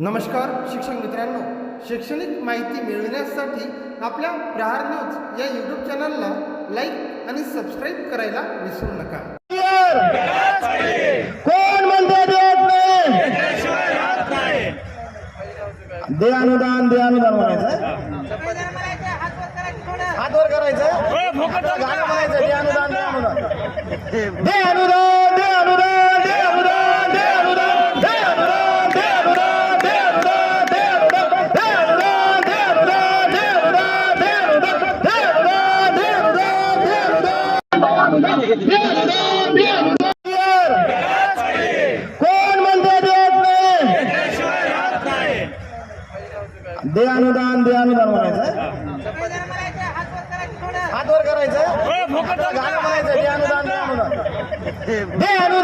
नमस्कार शिक्षक मित्रांनो. शैक्षणिक माहिती मिळविण्यासाठी आपल्या प्रहार न्यूज या यूट्यूब चॅनलला लाईक आणि सबस्क्राईब करायला विसरू नका. कोण म्हणते देत नाही? दे अनुदान दे अनुदान म्हणायचं. हात वर करायचं. गाणं म्हणायचं दे अनुदान दे अनुदान. दे अनुदान. कोण म्हणते देत नाही दे अनुदान दे अनुदान म्हणायचं. हात वर करायचं गाणं म्हणायचं दे अनुदान दे अनुदान.